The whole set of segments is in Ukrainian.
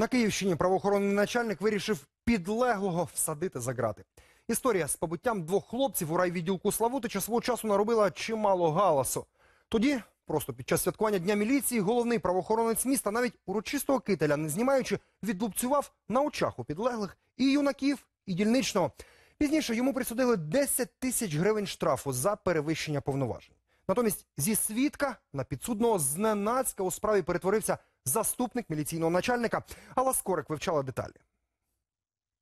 На Київщині правоохоронний начальник вирішив підлеглого всадити за грати. Історія з побиттям двох хлопців у райвідділку Славутича свого часу наробила чимало галасу. Тоді, просто під час святкування Дня міліції, головний правоохоронець міста навіть урочистого кителя, не знімаючи, відлупцював на очах у підлеглих і юнаків, і дільничного. Пізніше йому присудили 10 тисяч гривень штрафу за перевищення повноважень. Натомість зі свідка на підсудного зненацька у справі перетворився заступник міліційного начальника. Алла Скорик вивчала деталі.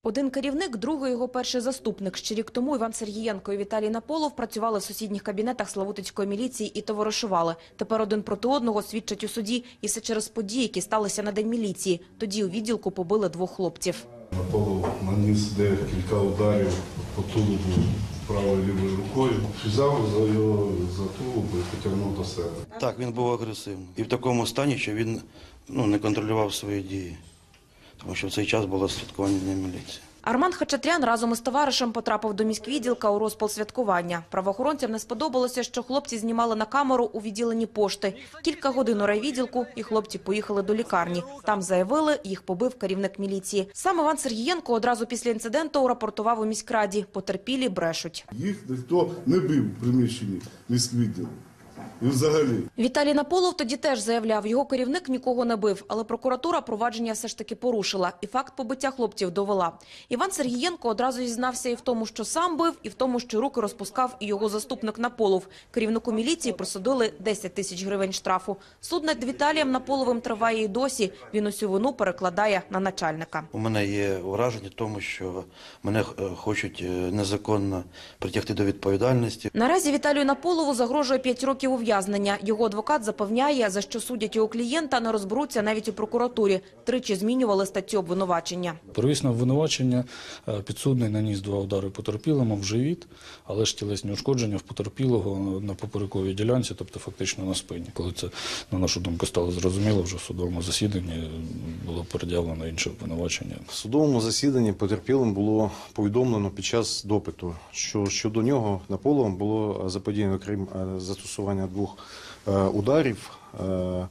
Один керівник, другий його перший заступник. Ще рік тому Іван Сергієнко і Віталій Наполов працювали в сусідніх кабінетах Славутицької міліції і товаришували. Тепер один проти одного свідчать у суді. І все через події, які сталися на День міліції. Тоді у відділку побили двох хлопців. Наполов наніс декілька ударів по тулубу правою лівою рукою. Взяв за його за тулуб і потягнув до себе. Так, він був агресивний. І в такому стані, що він ну, не контролював свої дії. Тому що в цей час було святкування Дня міліції. Арман Хачатрян разом із товаришем потрапив до міськвідділка у розпал святкування. Правоохоронцям не сподобалося, що хлопці знімали на камеру у відділенні пошти. Кілька годин у райвідділку, і хлопці поїхали до лікарні. Там заявили, їх побив керівник міліції. Сам Іван Сергієнко одразу після інциденту рапортував у міськраді. Потерпілі брешуть. Їх ніхто не бив в приміщенні міськвідділу. Взагалі. Віталій Наполов тоді теж заявляв, його керівник нікого не бив, але прокуратура провадження все ж таки порушила і факт побиття хлопців довела. Іван Сергієнко одразу зізнався і в тому, що сам бив, і в тому, що руки розпускав і його заступник Наполов. Керівнику міліції присудили 10 тисяч гривень штрафу. Суд над Віталієм Наполовим триває і досі. Він усю вину перекладає на начальника. У мене є враження тому, що мене е, хочуть е, незаконно притягти до відповідальності. Наразі Віталію Наполову загрожує 5 років ув'язнення. Його адвокат запевняє, за що судять його клієнта, не розберуться навіть у прокуратурі. Тричі змінювали статтю обвинувачення. Первісне обвинувачення е, підсудний наніс два удари потерпілому в живіт, але ж тілесні ушкодження в потерпілого на поперековій ділянці, тобто фактично на спині. Коли це, на нашу думку, стало зрозуміло, вже в судовому засіданні було передявлено інше обвинувачення. В судовому засіданні потерпілим було повідомлено під час допиту, що щодо нього Наполовом було заподіяно, крім е, застосування двох е, ударів, е,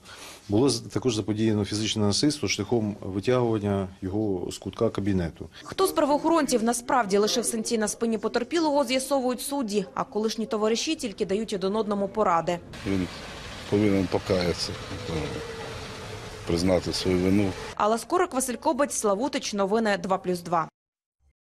було також заподіяно фізичне насильство шляхом витягування його з кутка кабінету. Хто з правоохоронців насправді лишив синці на спині потерпілого, з'ясовують судді, а колишні товариші тільки дають один одному поради. Він повинен покаятися, е, признати свою вину. Алла Скорик, Василь Кобець, Славутич, новини 2+,2.